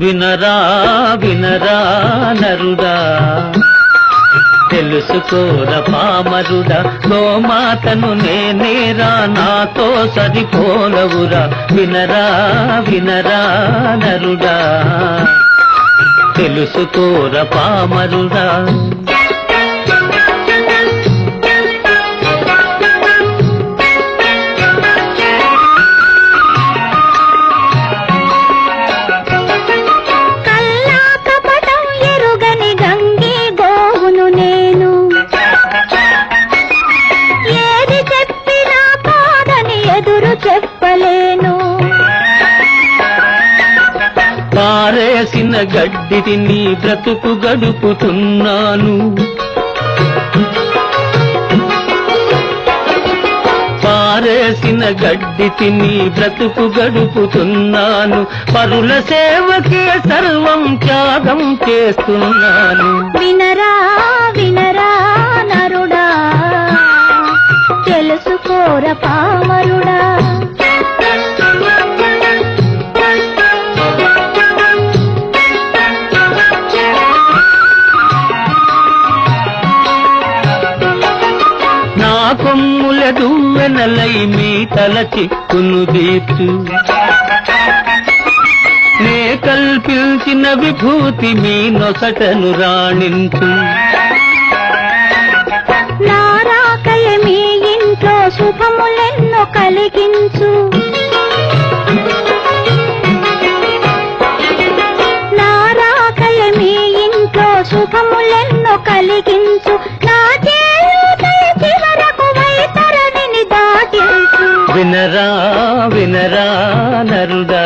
వినరా వినరా నరుడా. తెలుసుకోర పామరుడా గోమాతను నేనేరా నాతో సరిపోలవురా. వినరా వినరా నరుడా. తెలుసుకోర పామరుడా. చెప్పలేను. పారేసిన గడ్డి తిని బ్రతుకు గడుపుతున్నాను. పారేసిన గడ్డి తిని బ్రతుకు గడుపుతున్నాను. పరుల సేవకే సర్వం త్యాగం చేస్తున్నాను. వినరా వినరా నరుడా. తెలుసుకోర పామరుడా నా దువ్వెనలై మీ తల చిక్కును దీర్చు నే కల్పించిన విభూతి మీ నొసటను రాణించు. నారాకయ మీ ఇంట్లో శుభములెన్నో కలిగించు. నారాకయ మీ ఇంట్లో శుభములెన్నో కలిగి వినరా వినరా నరుడా.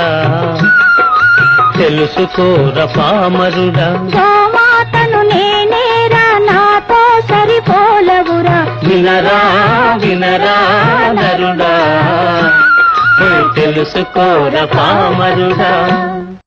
తెలుసుకోర పామరుడా. గోమాతను నేనేరా నాతో సరిపోలవురా. వినరా వినరా నరుడా. తెలుసుకోర పామరుడా.